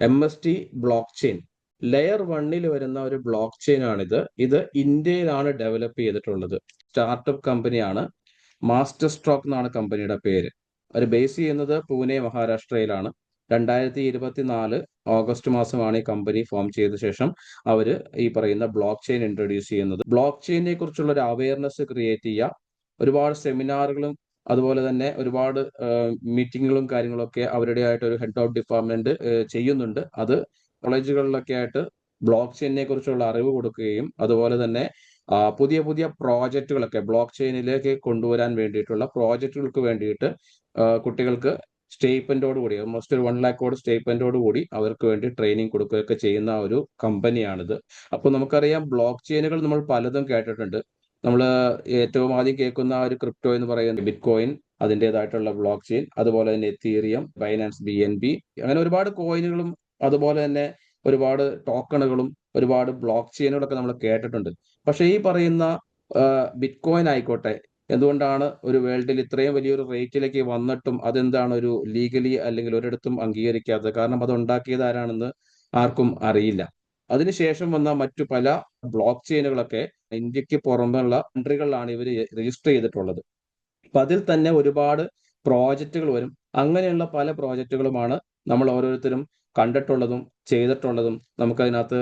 M S T block chain layer വണ്ണിൽ വരുന്ന ഒരു ബ്ലോക്ക് ചെയിൻ ആണിത്. ഇത് ഇന്ത്യയിലാണ് ഡെവലപ്പ് ചെയ്തിട്ടുള്ളത്. സ്റ്റാർട്ടപ്പ് കമ്പനിയാണ് മാസ്റ്റർ സ്ട്രോക്ക് എന്നാണ് കമ്പനിയുടെ പേര്. അവർ ബേസ് ചെയ്യുന്നത് പൂനെ മഹാരാഷ്ട്രയിലാണ്. രണ്ടായിരത്തി ഇരുപത്തിനാല് ഓഗസ്റ്റ് മാസമാണ് ഈ കമ്പനി ഫോം ചെയ്ത ശേഷം അവർ ഈ പറയുന്ന ബ്ലോക്ക് ചെയിൻ ഇൻട്രൊഡ്യൂസ് ചെയ്യുന്നത്. ബ്ലോക്ക് ചെയിനെ കുറിച്ചുള്ള ഒരു അവയർനെസ് ക്രിയേറ്റ് ചെയ്യുക. ഒരുപാട് സെമിനാറുകളും അതുപോലെ തന്നെ ഒരുപാട് മീറ്റിങ്ങുകളും കാര്യങ്ങളൊക്കെ അവരുടെ ആയിട്ട് ഒരു ഹെഡ് ഓഫ് ഡിപ്പാർട്ട്മെന്റ് ചെയ്യുന്നുണ്ട്. അത് കോളേജുകളിലൊക്കെ ആയിട്ട് ബ്ലോക്ക് ചെയിനെ കുറിച്ചുള്ള അറിവ് കൊടുക്കുകയും അതുപോലെ തന്നെ പുതിയ പുതിയ പ്രോജക്റ്റുകളൊക്കെ ബ്ലോക്ക് ചെയിനിലേക്ക് കൊണ്ടുവരാൻ വേണ്ടിയിട്ടുള്ള പ്രോജക്റ്റുകൾക്ക് വേണ്ടിയിട്ട് കുട്ടികൾക്ക് സ്റ്റേറ്റ്മെന്റോട് കൂടി ഓൾമോസ്റ്റ് ഒരു വൺ ലാക്കോട് സ്റ്റേറ്റ്മെന്റോട് കൂടി അവർക്ക് വേണ്ടി ട്രെയിനിങ് കൊടുക്കുകയൊക്കെ ചെയ്യുന്ന ഒരു കമ്പനിയാണിത്. അപ്പോൾ നമുക്കറിയാം ബ്ലോക്ക് ചെയിനുകൾ നമ്മൾ പലതും കേട്ടിട്ടുണ്ട്. നമ്മൾ ഏറ്റവും ആദ്യം കേൾക്കുന്ന ഒരു ക്രിപ്റ്റോ എന്ന് പറയുന്നത് ബിറ്റ് കോയിൻ അതിന്റെതായിട്ടുള്ള ബ്ലോക്ക് ചെയിൻ അതുപോലെ തന്നെ Ethereum Binance B N B അങ്ങനെ ഒരുപാട് കോയിനുകളും അതുപോലെ തന്നെ ഒരുപാട് ടോക്കണുകളും ഒരുപാട് ബ്ലോക്ക് ചെയിനുകളൊക്കെ നമ്മൾ കേട്ടിട്ടുണ്ട്. പക്ഷേ ഈ പറയുന്ന ബിറ്റ് കോയിൻ ആയിക്കോട്ടെ എന്തുകൊണ്ടാണ് ഒരു വേൾഡിൽ ഇത്രയും വലിയൊരു റേറ്റിലേക്ക് വന്നിട്ടും അതെന്താണ് ഒരു ലീഗലി അല്ലെങ്കിൽ ഒരിടത്തും അംഗീകരിക്കാത്തത്? കാരണം അത് ഉണ്ടാക്കിയത് ആരാണെന്ന് ആർക്കും അറിയില്ല. അതിനുശേഷം വന്ന മറ്റു പല ബ്ലോക്ക് ചെയിനുകളൊക്കെ ഇന്ത്യയ്ക്ക് പുറമെയുള്ള കൺട്രികളിലാണ് ഇവർ രജിസ്റ്റർ ചെയ്തിട്ടുള്ളത്. അപ്പൊ അതിൽ തന്നെ ഒരുപാട് പ്രോജക്റ്റുകൾ വരും. അങ്ങനെയുള്ള പല പ്രോജക്റ്റുകളുമാണ് നമ്മൾ ഓരോരുത്തരും കണ്ടിട്ടുള്ളതും ചെയ്തിട്ടുള്ളതും നമുക്കതിനകത്ത്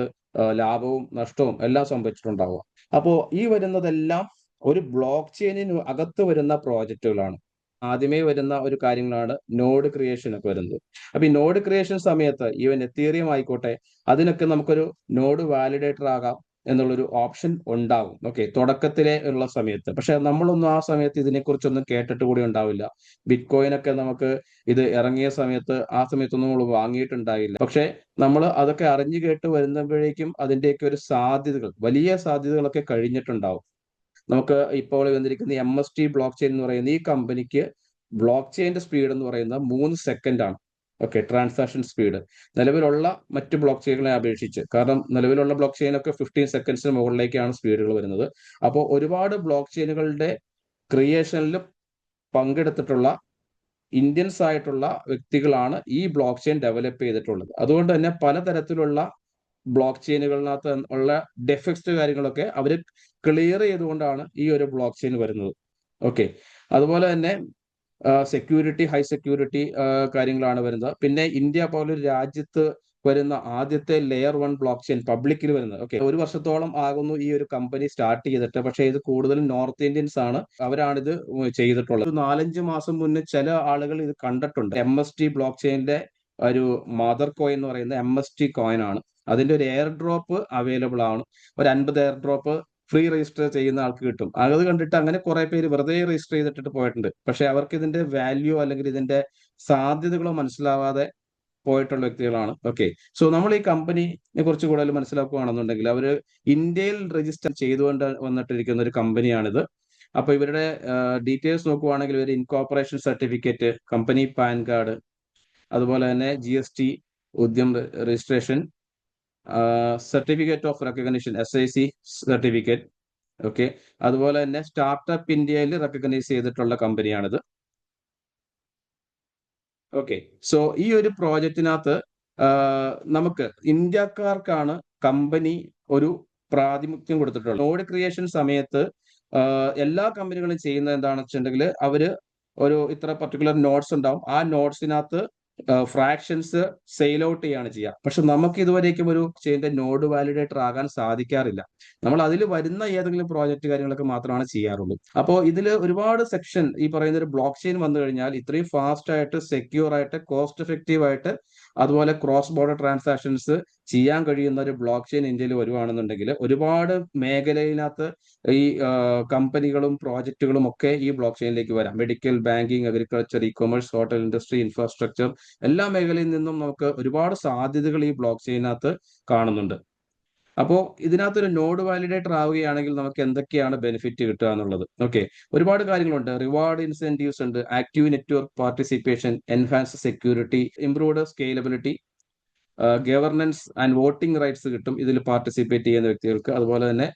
ലാഭവും നഷ്ടവും എല്ലാം സംഭവിച്ചിട്ടുണ്ടാവുക. അപ്പോൾ ഈ വരുന്നതെല്ലാം ഒരു ബ്ലോക്ക് ചെയിനിന് അകത്ത് വരുന്ന പ്രോജക്റ്റുകളാണ് ആദ്യമേ വരുന്ന ഒരു കാര്യങ്ങളാണ് നോഡ് ക്രിയേഷൻ ഒക്കെ വരുന്നത്. അപ്പൊ ഈ നോഡ് ക്രിയേഷൻ സമയത്ത് ഈവൻ എത്തീറിയം ആയിക്കോട്ടെ അതിനൊക്കെ നമുക്കൊരു നോഡ് വാലിഡേറ്റർ ആകാം. എന്നുള്ളൊരു ഓപ്ഷൻ ഉണ്ടാവും. ഓക്കെ തുടക്കത്തിലെ ഉള്ള സമയത്ത്. പക്ഷെ നമ്മളൊന്നും ആ സമയത്ത് ഇതിനെക്കുറിച്ചൊന്നും കേട്ടിട്ട് കൂടി ഉണ്ടാവില്ല. ബിറ്റ് ഒക്കെ നമുക്ക് ഇത് ഇറങ്ങിയ സമയത്ത് ആ സമയത്തൊന്നും നമ്മൾ വാങ്ങിയിട്ടുണ്ടായില്ല. പക്ഷെ നമ്മൾ അതൊക്കെ അറിഞ്ഞു കേട്ട് വരുന്നപ്പോഴേക്കും അതിന്റെയൊക്കെ ഒരു സാധ്യതകൾ വലിയ സാധ്യതകളൊക്കെ കഴിഞ്ഞിട്ടുണ്ടാവും. നമുക്ക് ഇപ്പോൾ വന്നിരിക്കുന്ന M S T block chain എന്ന് പറയുന്ന ഈ കമ്പനിക്ക് ബ്ലോക്ക് ചെയിന്റെ സ്പീഡ് എന്ന് പറയുന്നത് മൂന്ന് സെക്കൻഡ് ആണ്. ഓക്കെ ട്രാൻസാക്ഷൻ സ്പീഡ് നിലവിലുള്ള മറ്റ് ബ്ലോക്ക് ചെയിനുകളെ അപേക്ഷിച്ച്. കാരണം നിലവിലുള്ള ബ്ലോക്ക് ചെയിനൊക്കെ ഫിഫ്റ്റീൻ സെക്കൻഡ്സിന് മുകളിലേക്കാണ് സ്പീഡുകൾ വരുന്നത്. അപ്പോൾ ഒരുപാട് ബ്ലോക്ക് ചെയിനുകളുടെ ക്രിയേഷനിൽ പങ്കെടുത്തിട്ടുള്ള ഇന്ത്യൻസ് ആയിട്ടുള്ള വ്യക്തികളാണ് ഈ ബ്ലോക്ക് ചെയിൻ ഡെവലപ്പ് ചെയ്തിട്ടുള്ളത്. അതുകൊണ്ട് തന്നെ പലതരത്തിലുള്ള ബ്ലോക്ക് ചെയിനുകളിനകത്ത് ഉള്ള ഡെഫക്ട്സ് കാര്യങ്ങളൊക്കെ അവർ ക്ലിയർ ചെയ്തുകൊണ്ടാണ് ഈ ഒരു ബ്ലോക്ക് ചെയിൻ വരുന്നത്. ഓക്കെ അതുപോലെ തന്നെ സെക്യൂരിറ്റി ഹൈ സെക്യൂരിറ്റി കാര്യങ്ങളാണ് വരുന്നത്. പിന്നെ ഇന്ത്യ പോലൊരു രാജ്യത്ത് വരുന്ന ആദ്യത്തെ ലെയർ വൺ ബ്ലോക്ക് ചെയിൻ പബ്ലിക്കിൽ വരുന്നത്. ഓക്കെ ഒരു വർഷത്തോളം ആകുന്നു ഈ ഒരു കമ്പനി സ്റ്റാർട്ട് ചെയ്തിട്ട്. പക്ഷേ ഇത് കൂടുതലും നോർത്ത് ഇന്ത്യൻസ് ആണ്. അവരാണ് ഇത് ചെയ്തിട്ടുള്ളത് നാലഞ്ച് മാസം മുന്നേ ചില ആളുകൾ ഇത് കണ്ടിട്ടുണ്ട്. എം എസ് ടി ബ്ലോക്ക് ചെയിനിന്റെ ഒരു മദർ കോയിൻ എന്ന് പറയുന്ന എം എസ് ടി കോയിൻ ആണ്. അതിന്റെ ഒരു എയർ ഡ്രോപ്പ് അവൈലബിൾ ആണ്. ഒരു അൻപത് എയർ ഡ്രോപ്പ് ഫ്രീ രജിസ്റ്റർ ചെയ്യുന്ന ആൾക്ക് കിട്ടും. അത് കണ്ടിട്ട് അങ്ങനെ കുറെ പേര് വെറുതെ രജിസ്റ്റർ ചെയ്തിട്ട് പോയിട്ടുണ്ട്. പക്ഷെ അവർക്ക് ഇതിന്റെ വാല്യൂ അല്ലെങ്കിൽ ഇതിന്റെ സാധ്യതകളോ മനസ്സിലാവാതെ പോയിട്ടുള്ള വ്യക്തികളാണ്. ഓക്കെ സോ നമ്മൾ ഈ കമ്പനിയെ കുറിച്ച് കൂടുതൽ മനസ്സിലാക്കുകയാണെന്നുണ്ടെങ്കിൽ അവർ ഇന്ത്യയിൽ രജിസ്റ്റർ ചെയ്തുകൊണ്ട് വന്നിട്ടിരിക്കുന്ന ഒരു കമ്പനിയാണിത് അപ്പൊ ഇവരുടെ ഡീറ്റെയിൽസ് നോക്കുവാണെങ്കിൽ ഇവർ incorporation certificate company PAN card അതുപോലെ തന്നെ G S T Udyam registration certificate of recognition S I C certificate okay അതുപോലെ തന്നെ സ്റ്റാർട്ടപ്പ് ഇന്ത്യയിൽ റെക്കഗ്നൈസ് ചെയ്തിട്ടുള്ള കമ്പനിയാണിത് ഓക്കെ സോ ഈ ഒരു പ്രോജക്റ്റിനകത്ത് നമുക്ക് ഇന്ത്യക്കാർക്കാണ് കമ്പനി ഒരു പ്രാതിമുഖ്യം കൊടുത്തിട്ടുള്ളത്. നോഡ് ക്രിയേഷൻ സമയത്ത് എല്ലാ കമ്പനികളും ചെയ്യുന്നത് എന്താണെന്ന് വെച്ചിട്ടുണ്ടെങ്കിൽ അവർ ഒരു ഇത്ര പർട്ടിക്കുലർ നോട്ട്സ് ഉണ്ടാവും. ആ നോട്ട്സിനകത്ത് ഫ്രാക്ഷൻസ് സെയിൽ ഔട്ട് ചെയ്യാണ് ചെയ്യുക. പക്ഷെ നമുക്ക് ഇതുവരേക്കും ഒരു ചെയിന്റെ നോഡ് വാലിഡേറ്റർ ആകാൻ സാധിക്കാറില്ല. നമ്മൾ അതിൽ വരുന്ന ഏതെങ്കിലും പ്രോജക്റ്റ് കാര്യങ്ങളൊക്കെ മാത്രമാണ് ചെയ്യാറുള്ളൂ. അപ്പോൾ ഇതിൽ ഒരുപാട് സെക്ഷൻ ഈ പറയുന്ന ഒരു ബ്ലോക്ക് ചെയിൻ വന്നു കഴിഞ്ഞാൽ ഇത്രയും ഫാസ്റ്റ് ആയിട്ട് സെക്യൂർ ആയിട്ട് കോസ്റ്റ് എഫക്റ്റീവ് ആയിട്ട് അതുപോലെ ക്രോസ് ബോർഡർ ട്രാൻസാക്ഷൻസ് ചെയ്യാൻ കഴിയുന്ന ഒരു ബ്ലോക്ക് ചെയിൻ ഇന്ത്യയിൽ വരുവാണെന്നുണ്ടെങ്കിൽ ഒരുപാട് മേഖലയിനകത്ത് ഈ കമ്പനികളും പ്രോജക്റ്റുകളും ഒക്കെ ഈ ബ്ലോക്ക് ചെയിനിലേക്ക് വരാം. Medical banking agriculture e commerce hotel industry infrastructure എല്ലാ മേഖലയിൽ നിന്നും നമുക്ക് ഒരുപാട് സാധ്യതകൾ ഈ ബ്ലോക്ക് ചെയിനകത്ത് കാണുന്നുണ്ട്. അപ്പോൾ ഇതിനകത്തൊരു നോഡ് വാലിഡേറ്റർ ആവുകയാണെങ്കിൽ നമുക്ക് എന്തൊക്കെയാണ് ബെനിഫിറ്റ് കിട്ടുക എന്നുള്ളത്. ഓക്കെ ഒരുപാട് കാര്യങ്ങളുണ്ട്. റിവാർഡ് ഇൻസെന്റീവ്സ് ഉണ്ട്. Active network participation enhance security improved scalability governance and voting rights കിട്ടും ഇതിൽ പാർട്ടിസിപ്പേറ്റ് ചെയ്യുന്ന വ്യക്തികൾക്ക്. അതുപോലെ തന്നെ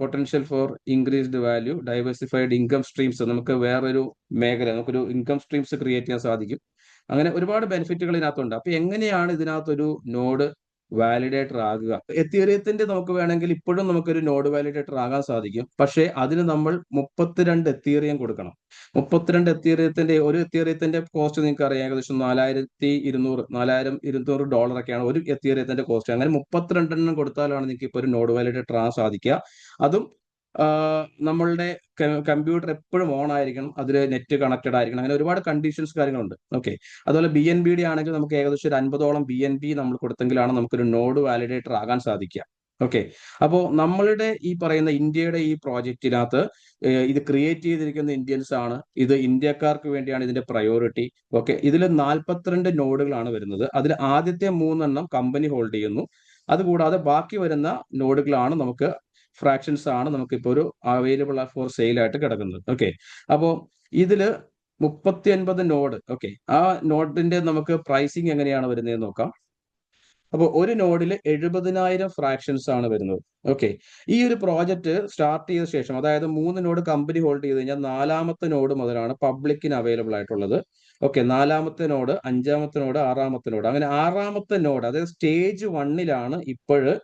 potential for increased value diversified income streams നമുക്ക് വേറൊരു മേഖല നമുക്കൊരു ഇൻകം സ്ട്രീംസ് ക്രിയേറ്റ് ചെയ്യാൻ സാധിക്കും. അങ്ങനെ ഒരുപാട് ബെനിഫിറ്റുകൾ ഇതിനകത്തുണ്ട്. അപ്പൊ എങ്ങനെയാണ് ഇതിനകത്തൊരു നോഡ് വാലിഡേറ്റർ ആകുക. എത്തിയറിയത്തിന്റെ നമുക്ക് വേണമെങ്കിൽ ഇപ്പോഴും നമുക്കൊരു നോഡ് വാലിഡേറ്റർ ആകാൻ സാധിക്കും. പക്ഷേ അതിന് നമ്മൾ മുപ്പത്തിരണ്ട് എത്തിയറിയം കൊടുക്കണം. മുപ്പത്തിരണ്ട് എത്തിയറിയത്തിന്റെ ഒരു എത്തിയറിയത്തിന്റെ കോസ്റ്റ് നിങ്ങൾക്ക് അറിയാം ഏകദേശം നാലായിരത്തി ഇരുന്നൂറ് നാലായിരം ഇരുന്നൂറ് ഡോളർ ഒക്കെയാണ് ഒരു എത്തിയറിയത്തിന്റെ കോസ്റ്റ് അങ്ങനെ മുപ്പത്തിരണ്ടെണ്ണം കൊടുത്താലാണ് നിങ്ങൾക്ക് ഇപ്പോൾ ഒരു നോഡ് വാലിഡേറ്റർ ആകാൻ സാധിക്കുക. അതും നമ്മളുടെ കമ്പ്യൂട്ടർ എപ്പോഴും ഓൺ ആയിരിക്കണം അതിൽ നെറ്റ് കണക്റ്റഡ് ആയിരിക്കണം അങ്ങനെ ഒരുപാട് കണ്ടീഷൻസ് കാര്യങ്ങളുണ്ട്. ഓക്കെ അതുപോലെ ബി എൻ ബി ഡി ആണെങ്കിൽ നമുക്ക് ഏകദേശം ഒരു അൻപതോളം ബി എൻ ബി നമ്മൾ കൊടുത്തെങ്കിലാണ് നമുക്കൊരു നോഡ് വാലിഡേറ്റർ ആകാൻ സാധിക്കുക. ഓക്കെ അപ്പോൾ നമ്മളുടെ ഈ പറയുന്ന ഇന്ത്യയുടെ ഈ പ്രോജക്റ്റിനകത്ത് ഇത് ക്രിയേറ്റ് ചെയ്തിരിക്കുന്ന ഇന്ത്യൻസ് ആണ്. ഇത് ഇന്ത്യക്കാർക്ക് വേണ്ടിയാണ് ഇതിന്റെ പ്രയോറിറ്റി ഓക്കെ ഇതിൽ നാൽപ്പത്തിരണ്ട് നോഡുകളാണ് വരുന്നത്. അതിൽ ആദ്യത്തെ മൂന്നെണ്ണം കമ്പനി ഹോൾഡ് ചെയ്യുന്നു. അതുകൂടാതെ ബാക്കി വരുന്ന നോഡുകളാണ് നമുക്ക് ഫ്രാക്ഷൻസ് ആണ് നമുക്കിപ്പോൾ ഒരു അവൈലബിൾ ഫോർ സെയിൽ ആയിട്ട് കിടക്കുന്നത്. ഓക്കെ അപ്പോൾ ഇതിൽ മുപ്പത്തി അൻപത് നോഡ് ഓക്കെ ആ നോഡിന്റെ നമുക്ക് പ്രൈസിങ് എങ്ങനെയാണ് വരുന്നത് നോക്കാം. അപ്പോൾ ഒരു നോഡിൽ എഴുപതിനായിരം ഫ്രാക്ഷൻസ് ആണ് വരുന്നത്. ഓക്കെ ഈ ഒരു പ്രോജക്റ്റ് സ്റ്റാർട്ട് ചെയ്ത ശേഷം അതായത് മൂന്ന് നോഡ് കമ്പനി ഹോൾഡ് ചെയ്ത് കഴിഞ്ഞാൽ നാലാമത്തെ നോഡ് മുതലാണ് പബ്ലിക്കിന് അവൈലബിൾ ആയിട്ടുള്ളത്. ഓക്കെ നാലാമത്തെ നോഡ് അഞ്ചാമത്തെ നോഡ് ആറാമത്തെ നോഡ് അങ്ങനെ ആറാമത്തെ നോഡ് അതായത് സ്റ്റേജ് വണ്ണിലാണ് ഇപ്പോഴ്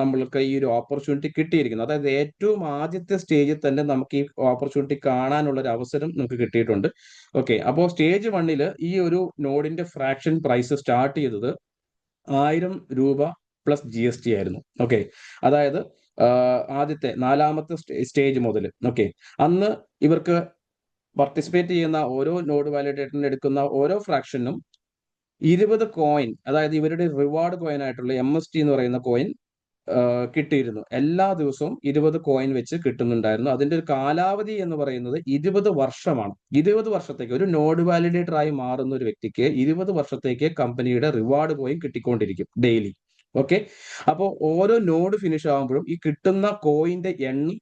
നമ്മൾക്ക് ഈ ഒരു ഓപ്പർച്യൂണിറ്റി കിട്ടിയിരിക്കുന്നത് അതായത് ഏറ്റവും ആദ്യത്തെ സ്റ്റേജിൽ തന്നെ നമുക്ക് ഈ ഓപ്പർച്യൂണിറ്റി കാണാനുള്ള ഒരു അവസരം നമുക്ക് കിട്ടിയിട്ടുണ്ട്. ഓക്കെ അപ്പോൾ സ്റ്റേജ് വണ്ണിൽ ഈ ഒരു നോഡിന്റെ ഫ്രാക്ഷൻ പ്രൈസ് സ്റ്റാർട്ട് ചെയ്തത് ആയിരം രൂപ പ്ലസ് ജി എസ് ടി ആയിരുന്നു. ഓക്കെ അതായത് ആദ്യത്തെ നാലാമത്തെ സ്റ്റേജ് മുതൽ ഓക്കെ അന്ന് ഇവർക്ക് പാർട്ടിസിപ്പേറ്റ് ചെയ്യുന്ന ഓരോ നോഡ് വാലിഡേറ്ററിന് എടുക്കുന്ന ഓരോ ഫ്രാക്ഷനും ഇരുപത് കോയിൻ അതായത് ഇവരുടെ റിവാർഡ് കോയിൻ ആയിട്ടുള്ള എം എസ് ടി എന്ന് പറയുന്ന കോയിൻ കിട്ടിയിരുന്നു. എല്ലാ ദിവസവും ഇരുപത് കോയിൻ വെച്ച് കിട്ടുന്നുണ്ടായിരുന്നു. അതിന്റെ ഒരു കാലാവധി എന്ന് പറയുന്നത് ഇരുപത് വർഷമാണ്. ഇരുപത് വർഷത്തേക്ക് ഒരു നോഡ് വാലിഡേറ്റർ ആയി മാറുന്ന ഒരു വ്യക്തിക്ക് ഇരുപത് വർഷത്തേക്ക് കമ്പനിയുടെ റിവാർഡ് കോയിൻ കിട്ടിക്കൊണ്ടിരിക്കും ഡെയിലി ഓക്കെ അപ്പോൾ ഓരോ നോഡ് ഫിനിഷ് ആകുമ്പോഴും ഈ കിട്ടുന്ന കോയിന്റെ എണ്ണം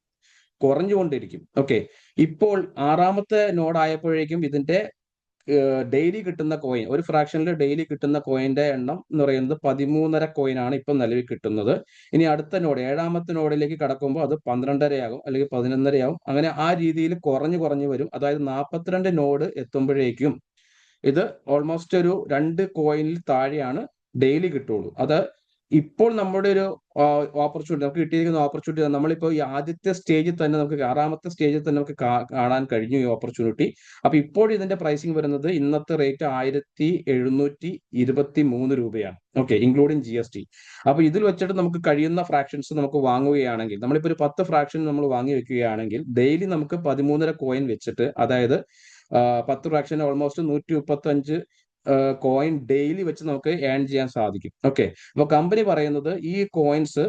കുറഞ്ഞുകൊണ്ടിരിക്കും. ഓക്കെ ഇപ്പോൾ ആറാമത്തെ നോഡ് ആയപ്പോഴേക്കും ഇതിന്റെ ഡെയിലി കിട്ടുന്ന കോയിൻ ഒരു ഫ്രാക്ഷനിൽ ഡെയിലി കിട്ടുന്ന കോയിന്റെ എണ്ണം എന്ന് പറയുന്നത് പതിമൂന്നര കോയിനാണ് ഇപ്പം നിലവിൽ കിട്ടുന്നത്. ഇനി അടുത്ത നോഡ് ഏഴാമത്തെ നോഡിലേക്ക് കടക്കുമ്പോൾ അത് പന്ത്രണ്ടരയാകും അല്ലെങ്കിൽ പതിനൊന്നരയാകും. അങ്ങനെ ആ രീതിയിൽ കുറഞ്ഞു കുറഞ്ഞു വരും. അതായത് നാൽപ്പത്തിരണ്ട് നോഡ് എത്തുമ്പോഴേക്കും ഇത് ഓൾമോസ്റ്റ് ഒരു രണ്ട് കോയിനിൽ താഴെയാണ് ഡെയിലി കിട്ടുള്ളൂ. അത് ഇപ്പോൾ നമ്മുടെ ഒരു ഓപ്പർച്യൂണിറ്റി നമുക്ക് കിട്ടിയിരിക്കുന്ന ഓപ്പർച്യൂണിറ്റി നമ്മളിപ്പോ ഈ ആദ്യത്തെ സ്റ്റേജിൽ തന്നെ നമുക്ക് ആറാമത്തെ സ്റ്റേജിൽ തന്നെ നമുക്ക് കാണാൻ കഴിഞ്ഞു ഈ ഓപ്പർച്യൂണിറ്റി അപ്പൊ ഇപ്പോൾ ഇതിന്റെ പ്രൈസിങ് വരുന്നത് ഇന്നത്തെ റേറ്റ് ആയിരത്തി എഴുന്നൂറ്റി ഇരുപത്തി മൂന്ന് രൂപയാണ്. Okay including G S T അപ്പൊ ഇതിൽ വെച്ചിട്ട് നമുക്ക് കഴിയുന്ന ഫ്രാക്ഷൻസ് നമുക്ക് വാങ്ങുകയാണെങ്കിൽ നമ്മളിപ്പോ ഒരു പത്ത് ഫ്രാക്ഷൻ നമ്മൾ വാങ്ങി വെക്കുകയാണെങ്കിൽ ഡെയിലി നമുക്ക് പതിമൂന്നര കോയിൻ വെച്ചിട്ട് അതായത് പത്ത് ഫ്രാക്ഷൻ ഓൾമോസ്റ്റ് നൂറ്റി മുപ്പത്തി അഞ്ച് കോയിൻ ഡെയിലി വെച്ച് നമുക്ക് ഏൺ ചെയ്യാൻ സാധിക്കും. ഓക്കെ അപ്പോൾ കമ്പനി പറയുന്നത് ഈ കോയിൻസ്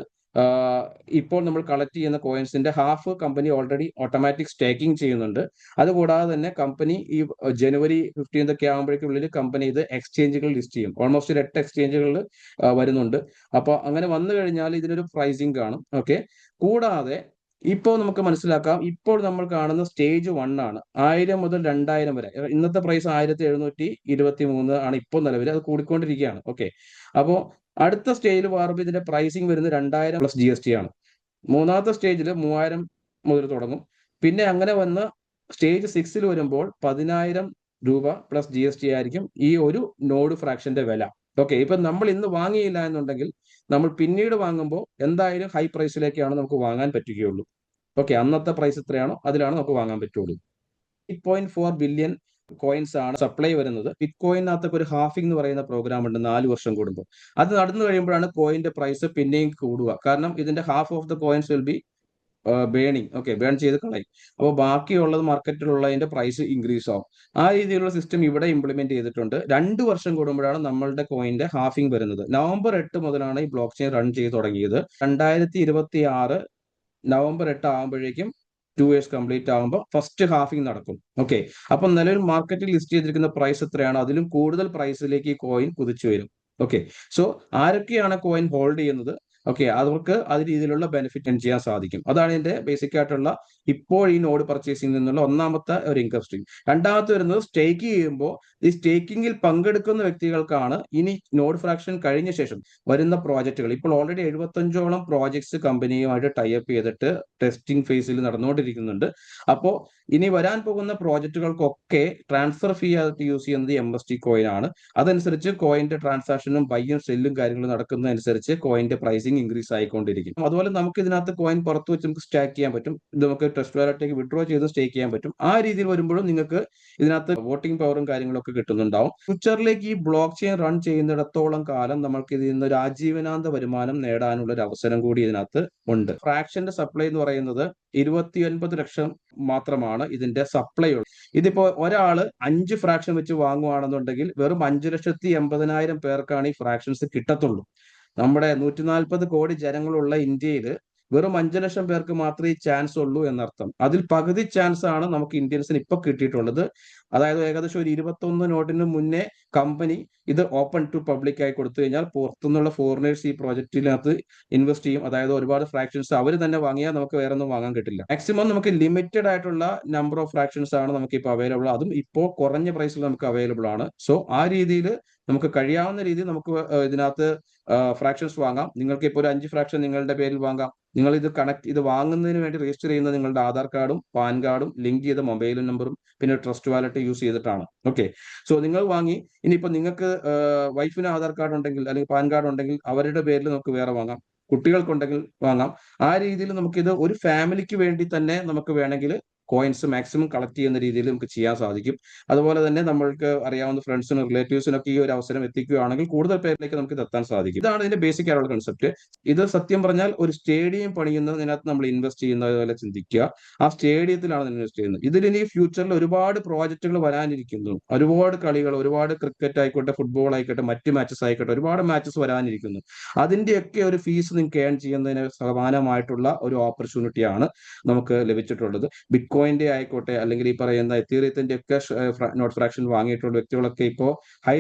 ഇപ്പോൾ നമ്മൾ കളക്ട് ചെയ്യുന്ന കോയിൻസിന്റെ half company already automatic staking ചെയ്യുന്നുണ്ട്. അതുകൂടാതെ തന്നെ കമ്പനി ഈ ജനുവരി ഫിഫ്റ്റീൻത് ഒക്കെ ആകുമ്പോഴേക്കുള്ളിൽ കമ്പനി ഇത് എക്സ്ചേഞ്ചുകൾ ലിസ്റ്റ് ചെയ്യും. ഓൾമോസ്റ്റ് ഒരു എട്ട് എക്സ്ചേഞ്ചുകളിൽ വരുന്നുണ്ട്. അപ്പോൾ അങ്ങനെ വന്നു കഴിഞ്ഞാൽ ഇതിനൊരു പ്രൈസിങ് കാണും. ഓക്കെ കൂടാതെ ഇപ്പോൾ നമുക്ക് മനസ്സിലാക്കാം. ഇപ്പോൾ നമ്മൾ കാണുന്ന സ്റ്റേജ് വൺ ആണ്. ആയിരം മുതൽ രണ്ടായിരം വരെ. ഇന്നത്തെ പ്രൈസ് ആയിരത്തി എഴുന്നൂറ്റി ഇരുപത്തി മൂന്ന് ആണ് ഇപ്പോൾ നിലവിൽ. അത് കൂടിക്കൊണ്ടിരിക്കുകയാണ്. ഓക്കെ അപ്പോൾ അടുത്ത സ്റ്റേജിൽ മാറുമ്പോൾ ഇതിന്റെ പ്രൈസിങ് വരുന്നത് രണ്ടായിരം പ്ലസ് ജി എസ് ടി ആണ്. മൂന്നാമത്തെ സ്റ്റേജിൽ മൂവായിരം മുതൽ തുടങ്ങും. പിന്നെ അങ്ങനെ വന്ന് സ്റ്റേജ് സിക്സിൽ വരുമ്പോൾ പതിനായിരം രൂപ പ്ലസ് ജി എസ് ടി ആയിരിക്കും ഈ ഒരു നോഡ് ഫ്രാക്ഷന്റെ വില. ഓക്കെ ഇപ്പൊ നമ്മൾ ഇന്ന് വാങ്ങിയില്ല എന്നുണ്ടെങ്കിൽ നമ്മൾ പിന്നീട് വാങ്ങുമ്പോൾ എന്തായാലും ഹൈ പ്രൈസിലേക്കാണ് നമുക്ക് വാങ്ങാൻ പറ്റുകയുള്ളൂ. ഓക്കെ അന്നത്തെ പ്രൈസ് എത്രയാണോ അതിലാണ് നമുക്ക് വാങ്ങാൻ പറ്റുള്ളൂ. Eight point four billion coins ആണ് സപ്ലൈ വരുന്നത്. ബിറ്റ് കോയിനകത്തൊക്കെ ഒരു ഹാഫിംഗ് എന്ന് പറയുന്ന പ്രോഗ്രാം ഉണ്ട് നാല് വർഷം കൂടുമ്പോൾ. അത് നടന്നു കഴിയുമ്പോഴാണ് കോയിന്റെ പ്രൈസ് പിന്നെയും കൂടുക. കാരണം ഇതിന്റെ half of the coins will be burning okay burn ചെയ്ത് കളയും. അപ്പോൾ ബാക്കിയുള്ളത് മാർക്കറ്റിലുള്ളതിന്റെ പ്രൈസ് ഇൻക്രീസ് ആവും. ആ രീതിയിലുള്ള സിസ്റ്റം ഇവിടെ ഇംപ്ലിമെന്റ് ചെയ്തിട്ടുണ്ട്. രണ്ട് വർഷം കൂടുമ്പോഴാണ് നമ്മളുടെ കോയിന്റെ ഹാഫിംഗ് വരുന്നത്. നവംബർ എട്ട് മുതലാണ് ഈ ബ്ലോക്ക് ചെയിൻ റൺ ചെയ്ത് തുടങ്ങിയത്. രണ്ടായിരത്തി ഇരുപത്തി ആറ് നവംബർ എട്ട് ആകുമ്പോഴേക്കും ടു ഇയേഴ്സ് കംപ്ലീറ്റ് ആകുമ്പോൾ ഫസ്റ്റ് ഹാഫിംഗ് നടക്കും. ഓക്കെ അപ്പം നിലവിൽ മാർക്കറ്റിൽ ലിസ്റ്റ് ചെയ്തിരിക്കുന്ന പ്രൈസ് എത്രയാണ്? അതിലും കൂടുതൽ പ്രൈസിലേക്ക് ഈ കോയിൻ കുതിച്ചു വരും ഓക്കെ സോ ആരൊക്കെയാണ് കോയിൻ ഹോൾഡ് ചെയ്യുന്നത്? ഓക്കെ അവർക്ക് അത് രീതിയിലുള്ള ബെനിഫിറ്റ് ചെയ്യാൻ സാധിക്കും. അതാണ് ഇതിന്റെ ബേസിക് ആയിട്ടുള്ള ഇപ്പോൾ ഈ നോഡ് പർച്ചേസിംഗ് നിന്നുള്ള ഒന്നാമത്തെ ഒരു ഇൻകം സ്ട്രീം രണ്ടാമത്തെ വരുന്നത് സ്റ്റേക്ക് ചെയ്യുമ്പോൾ ഈ സ്റ്റേക്കിങ്ങിൽ പങ്കെടുക്കുന്ന വ്യക്തികൾക്കാണ് ഇനി നോഡ് ഫ്രാക്ഷൻ കഴിഞ്ഞ ശേഷം വരുന്ന പ്രോജക്റ്റുകൾ ഇപ്പോൾ ഓൾറെഡി എഴുപത്തഞ്ചോളം പ്രോജക്ട്സ് കമ്പനിയുമായിട്ട് ടൈപ്പ് ചെയ്തിട്ട് ടെസ്റ്റിംഗ് ഫേസിൽ നടന്നുകൊണ്ടിരിക്കുന്നുണ്ട്. അപ്പോൾ ഇനി വരാൻ പോകുന്ന പ്രോജക്റ്റുകൾക്കൊക്കെ ട്രാൻസ്ഫർ ഫീ ആയിട്ട് യൂസ് ചെയ്യുന്നത് എം എസ് ടി കോയിൻ ആണ്. അതനുസരിച്ച് കോയിന്റെ ട്രാൻസാക്ഷനും ബൈയും സെല്ലും കാര്യങ്ങളും നടക്കുന്നതനുസരിച്ച് കോയിന്റെ പ്രൈസിങ് ഇൻക്രീസ് ആയിക്കൊണ്ടിരിക്കും. അതുപോലെ നമുക്ക് ഇതിനകത്ത് കോയിൻ പുറത്ത് വെച്ച് നമുക്ക് സ്റ്റാക്ക് ചെയ്യാൻ പറ്റും. ഇത് നമുക്ക് ട്രസ്റ്റ് വാലറ്റിലേക്ക് വിഡ്രോ ചെയ്ത് സ്റ്റേക്ക് ചെയ്യാൻ പറ്റും. ആ രീതിയിൽ വരുമ്പോഴും നിങ്ങൾക്ക് ഇതിനകത്ത് വോട്ടിംഗ് പവറും കാര്യങ്ങളൊക്കെ കിട്ടുന്നുണ്ടാവും. ഫ്യൂച്ചറിലേക്ക് ഈ ബ്ലോക്ക് ചെയിൻ റൺ ചെയ്യുന്നിടത്തോളം കാലം നമുക്ക് ഇതിൽ നിന്ന് ഒരു ആജീവനാന്ത വരുമാനം നേടാനുള്ള ഒരു അവസരം കൂടി ഇതിനകത്ത് ഉണ്ട്. ഫ്രാക്ഷന്റെ സപ്ലൈ എന്ന് പറയുന്നത് ഇരുപത്തിയൊൻപത് ലക്ഷം മാത്രമാണ് ഇതിന്റെ സപ്ലൈ ഉള്ളത്. ഇതിപ്പോ ഒരാൾ അഞ്ച് ഫ്രാക്ഷൻ വെച്ച് വാങ്ങുവാണെന്നുണ്ടെങ്കിൽ വെറും അഞ്ചു ലക്ഷത്തി എൺപതിനായിരം പേർക്കാണ് ഈ ഫ്രാക്ഷൻസ് കിട്ടത്തുള്ളൂ. നമ്മുടെ നൂറ്റി നാൽപ്പത് കോടി ജനങ്ങളുള്ള ഇന്ത്യയിൽ വെറും അഞ്ചു ലക്ഷം പേർക്ക് മാത്രമേ ചാൻസ് ഉള്ളൂ എന്നർത്ഥം. അതിൽ പകുതി ചാൻസ് ആണ് നമുക്ക് ഇന്ത്യൻസിന് ഇപ്പൊ കിട്ടിയിട്ടുള്ളത്. അതായത് ഏകദേശം ഒരു ഇരുപത്തൊന്ന് നോട്ടിന് മുന്നേ കമ്പനി ഇത് ഓപ്പൺ ടു പബ്ലിക് ആയി കൊടുത്തു കഴിഞ്ഞാൽ പുറത്തുനിന്നുള്ള ഫോറിനേഴ്സ് ഈ പ്രോജക്റ്റിനകത്ത് ഇൻവെസ്റ്റ് ചെയ്യും. അതായത് ഒരുപാട് ഫ്രാക്ഷൻസ് അവർ തന്നെ വാങ്ങിയാൽ നമുക്ക് വേറെ ഒന്നും വാങ്ങാൻ കിട്ടില്ല. മാക്സിമം നമുക്ക് ലിമിറ്റഡ് ആയിട്ടുള്ള നമ്പർ ഓഫ് ഫ്രാക്ഷൻസ് ആണ് നമുക്ക് ഇപ്പോൾ അവൈലബിൾ അതും ഇപ്പോൾ കുറഞ്ഞ പ്രൈസിൽ നമുക്ക് അവൈലബിൾ ആണ്. സോ ആ രീതിയിൽ നമുക്ക് കഴിയാവുന്ന രീതിയിൽ നമുക്ക് ഇതിനകത്ത് ഫ്രാക്ഷൻസ് വാങ്ങാം. നിങ്ങൾക്ക് ഇപ്പോൾ ഒരു അഞ്ച് ഫ്രാക്ഷൻ നിങ്ങളുടെ പേരിൽ വാങ്ങാം. നിങ്ങൾ ഇത് കണക്ട് ഇത് വാങ്ങുന്നതിന് വേണ്ടി രജിസ്റ്റർ ചെയ്യുന്ന നിങ്ങളുടെ ആധാർ കാർഡും പാൻ കാർഡും ലിങ്ക് ചെയ്ത മൊബൈൽ നമ്പറും പിന്നെ ട്രസ്റ്റ് വാലറ്റ് യൂസ് ചെയ്തിട്ടാണ്. ഓക്കെ സോ നിങ്ങൾ വാങ്ങി ഇനിയിപ്പോൾ നിങ്ങൾക്ക് വൈഫിന് ആധാർ കാർഡ് ഉണ്ടെങ്കിൽ അല്ലെങ്കിൽ പാൻ കാർഡ് ഉണ്ടെങ്കിൽ അവരുടെ പേരിൽ നമുക്ക് വേറെ വാങ്ങാം. കുട്ടികൾക്കുണ്ടെങ്കിൽ വാങ്ങാം. ആ രീതിയിൽ നമുക്കിത് ഒരു ഫാമിലിക്ക് വേണ്ടി തന്നെ നമുക്ക് വേണമെങ്കിൽ കോയിൻസ് മാക്സിമം കളക്ട് ചെയ്യുന്ന രീതിയിൽ നമുക്ക് ചെയ്യാൻ സാധിക്കും. അതുപോലെ തന്നെ നമ്മൾക്ക് അറിയാവുന്ന ഫ്രണ്ട്സിനും റിലേറ്റീവ്സിനൊക്കെ ഈ ഒരു അവസരം എത്തിക്കുകയാണെങ്കിൽ കൂടുതൽ പേരിലേക്ക് നമുക്ക് എത്താൻ സാധിക്കും. ഇതാണ് ഇതിന്റെ ബേസിക് ആയിട്ടുള്ള കൺസെപ്റ്റ് ഇത് സത്യം പറഞ്ഞാൽ ഒരു സ്റ്റേഡിയം പണിയുന്നതിനകത്ത് നമ്മൾ ഇൻവെസ്റ്റ് ചെയ്യുന്നത് പോലെ ചിന്തിക്കുക. ആ സ്റ്റേഡിയത്തിലാണ് ഇൻവെസ്റ്റ് ചെയ്യുന്നത്. ഇതിൽ ഇനി ഫ്യൂച്ചറിൽ ഒരുപാട് പ്രോജക്റ്റുകൾ വരാനിരിക്കുന്നു. ഒരുപാട് കളികൾ ഒരുപാട് ക്രിക്കറ്റ് ആയിക്കോട്ടെ ഫുട്ബോൾ ആയിക്കോട്ടെ മറ്റ് മാച്ചസ് ആയിക്കോട്ടെ ഒരുപാട് മാച്ചസ് വരാനിരിക്കുന്നു. അതിന്റെയൊക്കെ ഒരു ഫീസ് നിങ്ങൾക്ക് ഏൺ ചെയ്യുന്നതിന് സമാനമായിട്ടുള്ള ഒരു ഓപ്പർച്യൂണിറ്റിയാണ് നമുക്ക് ലഭിച്ചിട്ടുള്ളത്. ബിറ്റ്കോയിൻ ബിറ്റ്കോയിന്റെ ആയിക്കോട്ടെ അല്ലെങ്കിൽ ഈ പറയുന്ന എത്തീറിയത്തിന്റെ ഒക്കെ നോട്ട് ഫ്രാക്ഷൻ വാങ്ങിയിട്ടുള്ള വ്യക്തികളൊക്കെ ഇപ്പോൾ ഹൈ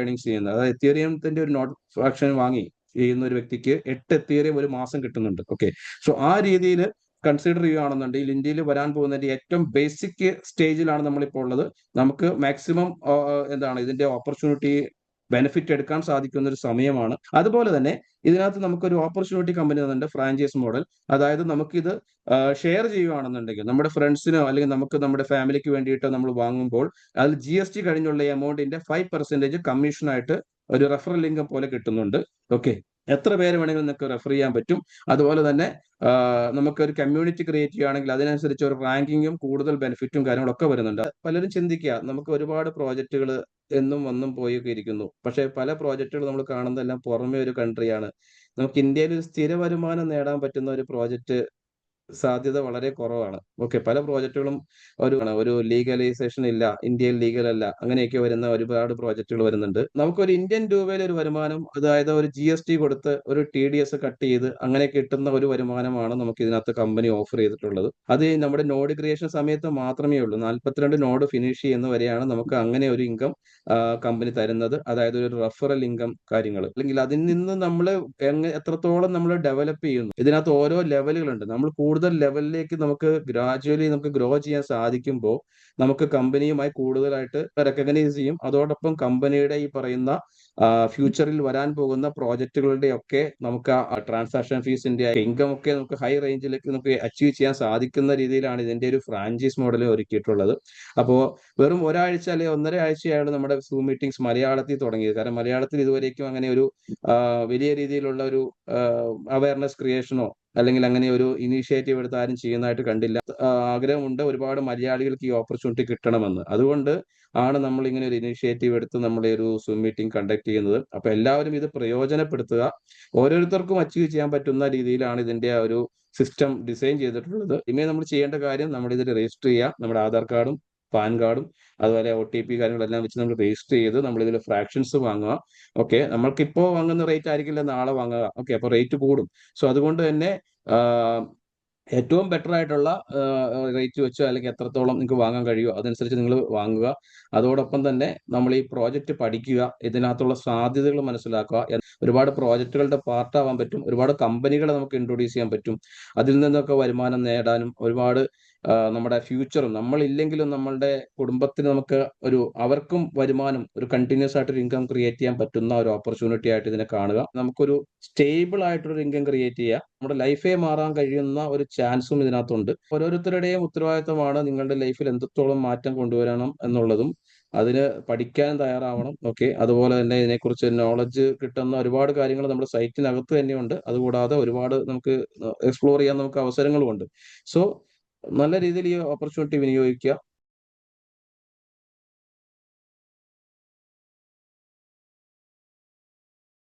ഏണിങ്സ് ചെയ്യുന്നത്. അതായത് എത്തീറിയത്തിന്റെ ഒരു നോട്ട് ഫ്രാക്ഷൻ വാങ്ങി ചെയ്യുന്ന ഒരു വ്യക്തിക്ക് എട്ട് എത്തീറിയം ഒരു മാസം കിട്ടുന്നുണ്ട്. ഓക്കെ സോ ആ രീതിയിൽ കൺസിഡർ ചെയ്യുകയാണെന്നുണ്ടെങ്കിൽ ഇന്ത്യയിൽ വരാൻ പോകുന്നതിന്റെ ഏറ്റവും ബേസിക് സ്റ്റേജിലാണ് നമ്മളിപ്പോൾ ഉള്ളത്. നമുക്ക് മാക്സിമം എന്താണ് ഇതിന്റെ ഓപ്പർച്യൂണിറ്റി ബെനിഫിറ്റ് എടുക്കാൻ സാധിക്കുന്ന ഒരു സമയമാണ്. അതുപോലെ തന്നെ ഇതിനകത്ത് നമുക്കൊരു ഓപ്പർച്യൂണിറ്റി കമ്പനി തന്നിട്ടുണ്ട് ഫ്രാഞ്ചൈസ് മോഡൽ അതായത് നമുക്കിത് ഷെയർ ചെയ്യുകയാണെന്നുണ്ടെങ്കിൽ നമ്മുടെ ഫ്രണ്ട്സിനോ അല്ലെങ്കിൽ നമുക്ക് നമ്മുടെ ഫാമിലിക്ക് വേണ്ടിയിട്ടോ നമ്മൾ വാങ്ങുമ്പോൾ അതിൽ ജി എസ് ടി കഴിഞ്ഞുള്ള എമൗണ്ടിന്റെ ഫൈവ് പെർസെന്റേജ് കമ്മീഷനായിട്ട് ഒരു റെഫറൽ ലിങ്ക് പോലെ കിട്ടുന്നുണ്ട്. ഓക്കെ എത്ര പേര് വേണമെങ്കിലും നിങ്ങൾക്ക് റെഫർ ചെയ്യാൻ പറ്റും. അതുപോലെ തന്നെ നമുക്ക് ഒരു കമ്മ്യൂണിറ്റി ക്രിയേറ്റ് ചെയ്യുകയാണെങ്കിൽ അതിനനുസരിച്ച് ഒരു റാങ്കിങ്ങും കൂടുതൽ ബെനിഫിറ്റും കാര്യങ്ങളൊക്കെ വരുന്നുണ്ട്. പലരും ചിന്തിക്കുക നമുക്ക് ഒരുപാട് പ്രോജക്റ്റുകൾ എന്നും വന്നും പോയൊക്കെ ഇരിക്കുന്നു പക്ഷെ പല പ്രോജക്റ്റുകൾ നമ്മൾ കാണുന്നതെല്ലാം പുറമെ ഒരു കൺട്രിയാണ് നമുക്ക് ഇന്ത്യയിൽ ഒരു സ്ഥിര വരുമാനം നേടാൻ പറ്റുന്ന ഒരു പ്രോജക്റ്റ് സാധ്യത വളരെ കുറവാണ്. ഓക്കെ പല പ്രോജക്റ്റുകളും ഒരു ഒരു ലീഗലൈസേഷൻ ഇല്ല ഇന്ത്യയിൽ ലീഗൽ അല്ല അങ്ങനെയൊക്കെ വരുന്ന ഒരുപാട് പ്രോജക്റ്റുകൾ വരുന്നുണ്ട്. നമുക്കൊരു ഇന്ത്യൻ രൂപയിൽ ഒരു വരുമാനം അതായത് ഒരു ജി എസ് ടി കൊടുത്ത് ഒരു ടി ഡി എസ് കട്ട് ചെയ്ത് അങ്ങനെ കിട്ടുന്ന ഒരു വരുമാനമാണ് നമുക്ക് ഇതിനകത്ത് കമ്പനി ഓഫർ ചെയ്തിട്ടുള്ളത്. അത് നമ്മുടെ നോഡ് ക്രിയേഷൻ സമയത്ത് മാത്രമേ ഉള്ളൂ. നാൽപ്പത്തിരണ്ട് നോഡ് ഫിനിഷ് ചെയ്യുന്ന വരെയാണ് നമുക്ക് അങ്ങനെ ഒരു ഇൻകം കമ്പനി തരുന്നത്. അതായത് ഒരു റഫറൽ ഇൻകം കാര്യങ്ങൾ. അല്ലെങ്കിൽ അതിൽ നിന്ന് നമ്മൾ എത്രത്തോളം നമ്മൾ ഡെവലപ്പ് ചെയ്യുന്നു. ഇതിനകത്ത് ഓരോ ലെവലുകളുണ്ട്. നമ്മൾ കൂടുതൽ ലെവലിലേക്ക് നമുക്ക് ഗ്രാജുവലി നമുക്ക് ഗ്രോ ചെയ്യാൻ സാധിക്കുമ്പോൾ നമുക്ക് കമ്പനിയുമായി കൂടുതലായിട്ട് റെക്കഗ്നൈസ് ചെയ്യും. അതോടൊപ്പം കമ്പനിയുടെ ഈ പറയുന്ന ഫ്യൂച്ചറിൽ വരാൻ പോകുന്ന പ്രോജക്റ്റുകളുടെ ഒക്കെ നമുക്ക് ട്രാൻസാക്ഷൻ ഫീസിന്റെ ഇൻകം ഒക്കെ നമുക്ക് ഹൈ റേഞ്ചിലേക്ക് നമുക്ക് അച്ചീവ് ചെയ്യാൻ സാധിക്കുന്ന രീതിയിലാണ് ഇതിന്റെ ഒരു ഫ്രാഞ്ചൈസ് മോഡൽ ഒരുക്കിയിട്ടുള്ളത്. അപ്പോൾ വെറും ഒരാഴ്ച അല്ലെങ്കിൽ ഒന്നര ആഴ്ചയാണ് നമ്മുടെ സൂം മീറ്റിംഗ്സ് മലയാളത്തിൽ തുടങ്ങിയത്. കാരണം മലയാളത്തിൽ ഇതുവരേക്കും അങ്ങനെ ഒരു വലിയ രീതിയിലുള്ള ഒരു അവയർനെസ് ക്രിയേഷനോ അല്ലെങ്കിൽ അങ്ങനെ ഒരു ഇനീഷ്യേറ്റീവ് എടുത്ത് ആരും ചെയ്യുന്നതായിട്ട് കണ്ടില്ല. ആഗ്രഹമുണ്ട് ഒരുപാട് മലയാളികൾക്ക് ഈ ഓപ്പർച്യൂണിറ്റി കിട്ടണമെന്ന്. അതുകൊണ്ട് ആണ് നമ്മൾ ഇങ്ങനെ ഒരു ഇനീഷ്യേറ്റീവ് എടുത്ത് നമ്മൾ ഒരു സൂം മീറ്റിംഗ് കണ്ടക്ട് ചെയ്യുന്നത്. അപ്പൊ എല്ലാവരും ഇത് പ്രയോജനപ്പെടുത്തുക. ഓരോരുത്തർക്കും അച്ചീവ് ചെയ്യാൻ പറ്റുന്ന രീതിയിലാണ് ഇതിന്റെ ആ ഒരു സിസ്റ്റം ഡിസൈൻ ചെയ്തിട്ടുള്ളത്. ഇനി നമ്മൾ ചെയ്യേണ്ട കാര്യം നമ്മൾ ഇതിൽ രജിസ്റ്റർ ചെയ്യുക നമ്മുടെ ആധാർ കാർഡും പാൻ കാർഡും അതുപോലെ ഒ ടി പി കാര്യങ്ങളെല്ലാം വെച്ച് നമ്മൾ രജിസ്റ്റർ ചെയ്ത് നമ്മൾ ഇതിൽ ഫ്രാക്ഷൻസ് വാങ്ങുക. ഓക്കെ നമ്മൾക്ക് ഇപ്പോൾ വാങ്ങുന്ന റേറ്റ് ആയിരിക്കില്ല നാളെ വാങ്ങുക. ഓക്കെ അപ്പോൾ റേറ്റ് കൂടും. സോ അതുകൊണ്ട് തന്നെ ഏറ്റവും ബെറ്റർ ആയിട്ടുള്ള റേറ്റ് വെച്ചോ അല്ലെങ്കിൽ എത്രത്തോളം നിങ്ങൾക്ക് വാങ്ങാൻ കഴിയുമോ അതനുസരിച്ച് നിങ്ങൾ വാങ്ങുക. അതോടൊപ്പം തന്നെ നമ്മൾ ഈ പ്രോജക്റ്റ് പഠിക്കുക ഇതിനകത്തുള്ള സാധ്യതകൾ മനസ്സിലാക്കുക. ഒരുപാട് പ്രോജക്റ്റുകളുടെ പാർട്ടാവാൻ പറ്റും. ഒരുപാട് കമ്പനികളെ നമുക്ക് ഇൻട്രൊഡ്യൂസ് ചെയ്യാൻ പറ്റും. അതിൽ നിന്നൊക്കെ വരുമാനം നേടാനും ഒരുപാട് നമ്മുടെ ഫ്യൂച്ചറും നമ്മളില്ലെങ്കിലും നമ്മളുടെ കുടുംബത്തിന് നമുക്ക് ഒരു അവർക്കും വരുമാനം ഒരു കണ്ടിന്യൂസ് ആയിട്ട് ഒരു ഇൻകം ക്രിയേറ്റ് ചെയ്യാൻ പറ്റുന്ന ഒരു ഓപ്പർച്യൂണിറ്റി ആയിട്ട് ഇതിനെ കാണുക. നമുക്കൊരു സ്റ്റേബിൾ ആയിട്ടൊരു ഇൻകം ക്രിയേറ്റ് ചെയ്യുക നമ്മുടെ ലൈഫേ മാറാൻ കഴിയുന്ന ഒരു ചാൻസും ഇതിനകത്തുണ്ട്. ഓരോരുത്തരുടെയും ഉത്തരവാദിത്തമാണ് നിങ്ങളുടെ ലൈഫിൽ എന്തോളം മാറ്റം കൊണ്ടുവരണം എന്നുള്ളതും അതിന് പഠിക്കാൻ തയ്യാറാവണം. ഓക്കെ അതുപോലെ തന്നെ ഇതിനെക്കുറിച്ച് നോളജ് കിട്ടുന്ന ഒരുപാട് കാര്യങ്ങൾ നമ്മുടെ സൈറ്റിനകത്ത് തന്നെയുണ്ട്. അതുകൂടാതെ ഒരുപാട് നമുക്ക് എക്സ്പ്ലോർ ചെയ്യാൻ നമുക്ക് അവസരങ്ങളുമുണ്ട്. സോ നല്ല രീതിയിൽ ഈ ഓപ്പർച്യൂണിറ്റി വിനിയോഗിക്കുക.